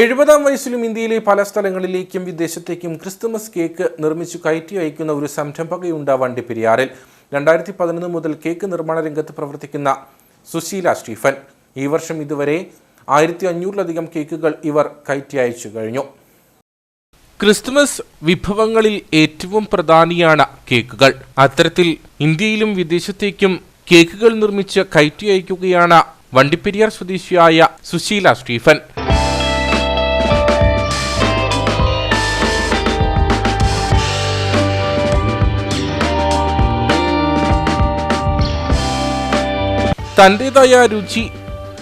എഴുപതാം വയസ്സിലും ഇന്ത്യയിലെ പല സ്ഥലങ്ങളിലേക്കും വിദേശത്തേക്കും ക്രിസ്തുമസ് കേക്ക് നിർമ്മിച്ചു കയറ്റി അയക്കുന്ന ഒരു സംരംഭകയുണ്ട് വണ്ടിപ്പെരിയാറിൽ രണ്ടായിരത്തി പതിനൊന്ന് മുതൽ കേക്ക് നിർമ്മാണ രംഗത്ത് പ്രവർത്തിക്കുന്ന സുശീല സ്റ്റീഫൻ. ഈ വർഷം ഇതുവരെ ആയിരത്തി അഞ്ഞൂറിലധികം കേക്കുകൾ ഇവർ കയറ്റി അയച്ചു കഴിഞ്ഞു. ക്രിസ്തുമസ് വിഭവങ്ങളിൽ ഏറ്റവും പ്രധാനിയാണ് കേക്കുകൾ. അത്തരത്തിൽ ഇന്ത്യയിലും വിദേശത്തേക്കും കേക്കുകൾ നിർമ്മിച്ച് കയറ്റി അയക്കുകയാണ് വണ്ടിപ്പെരിയാർ സ്വദേശിയായ സുശീല സ്റ്റീഫൻ. തന്റേതായ രുചി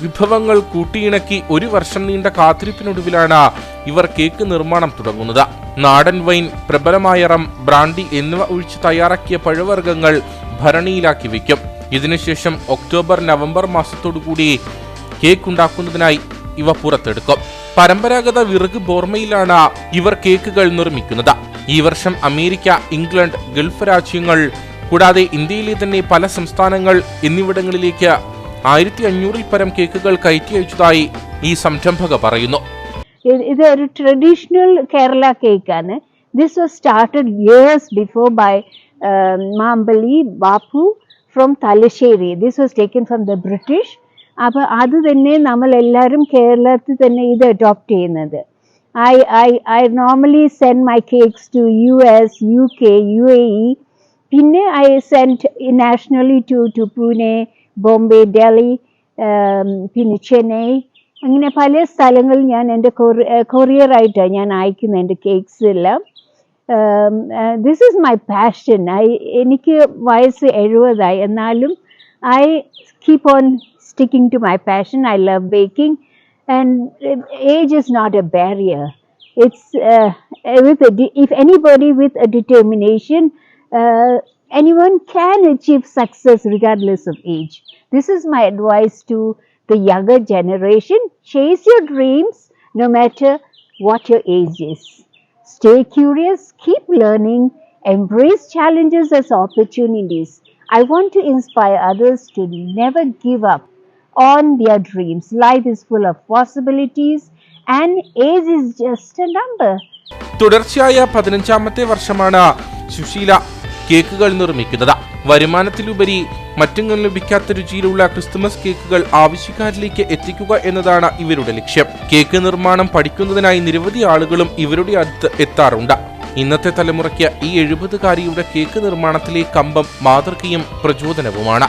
വിഭവങ്ങൾ കൂട്ടിയിണക്കി ഒരു വർഷം നീണ്ട കാത്തിരിപ്പിനൊടുവിലാണ് ഇവർ കേക്ക് നിർമ്മാണം തുടങ്ങുന്നത്. നാടൻ വൈൻ പ്രബലമായ റം ബ്രാൻഡി എന്നിവ ഒഴിച്ച് തയ്യാറാക്കിയ പഴവർഗങ്ങൾ ഭരണിയിലാക്കി വയ്ക്കും. ഇതിനുശേഷം ഒക്ടോബർ നവംബർ മാസത്തോടുകൂടി കേക്ക് ഉണ്ടാക്കുന്നതിനായി ഇവ പുറത്തെടുക്കും. പരമ്പരാഗത വിറക് ബോർമയിലാണ് ഇവർ കേക്കുകൾ നിർമ്മിക്കുന്നത്. ഈ വർഷം അമേരിക്ക ഇംഗ്ലണ്ട് ഗൾഫ് രാജ്യങ്ങൾ കൂടാതെ ഇന്ത്യയിലെ തന്നെ പല സംസ്ഥാനങ്ങൾ എന്നിവിടങ്ങളിലേക്ക് ആയിരത്തി അഞ്ഞൂറിൽ പരം കേക്കുകൾ കയറ്റി അയച്ചതായി ഈ സംരംഭക പറയുന്നു. ഇത് ഒരു ട്രഡീഷണൽ കേരള കേക്കാണ് this was started years before by Mambally Bapu from Thalassery this was taken from the British അപ്പോൾ അത് തന്നെ നമ്മൾ എല്ലാവരും കേരളത്തിൽ തന്നെ ഇത് അഡോപ്റ്റ് ചെയ്യുന്നത്. I I I send my cakes to U S U K U A E പിന്നെ I sent nationally to to Pune Bombay Delhi പിന്നെ ചെന്നൈ അങ്ങനെ പല സ്ഥലങ്ങളിൽ ഞാൻ എന്റെ കൊറിയറായിട്ടാണ് ഞാൻ അയക്കുന്നത് എന്റെ കേക്ക്സ് എല്ലാം. This is my passion I എനിക്ക് വയസ്സ് എഴുപതായി. എന്നാലും I keep on sticking to my passion I love baking and age is not a barrier it's with if anybody with a determination uh, anyone can achieve success regardless of age this is my advice to the younger generation chase your dreams no matter what your age is stay curious keep learning embrace challenges as opportunities i want to inspire others to never give up on their dreams life is full of possibilities and age is just a number തുടർച്ചയായ പതിനഞ്ചാമത്തെ വർഷമാണ് സുശീല കേക്കുകൾ നിർമ്മിക്കുന്നത്. വരുമാനത്തിലുപരി മറ്റെങ്ങും ലഭിക്കാത്ത രുചിയിലുള്ള Christmas കേക്കുകൾ ആവശ്യക്കാരിലേക്ക് എത്തിക്കുക എന്നതാണ് ഇവരുടെ ലക്ഷ്യം. കേക്ക് നിർമ്മാണം പഠിക്കുന്നതിനായി നിരവധി ആളുകളും ഇവരുടെ അടുത്ത് എത്താറുണ്ട്. ഇന്നത്തെ തലമുറയ്ക്ക് ഈ എഴുപതുകാരിയുടെ കേക്ക് നിർമ്മാണത്തിലെ കമ്പം മാതൃകയും പ്രചോദനവുമാണ്.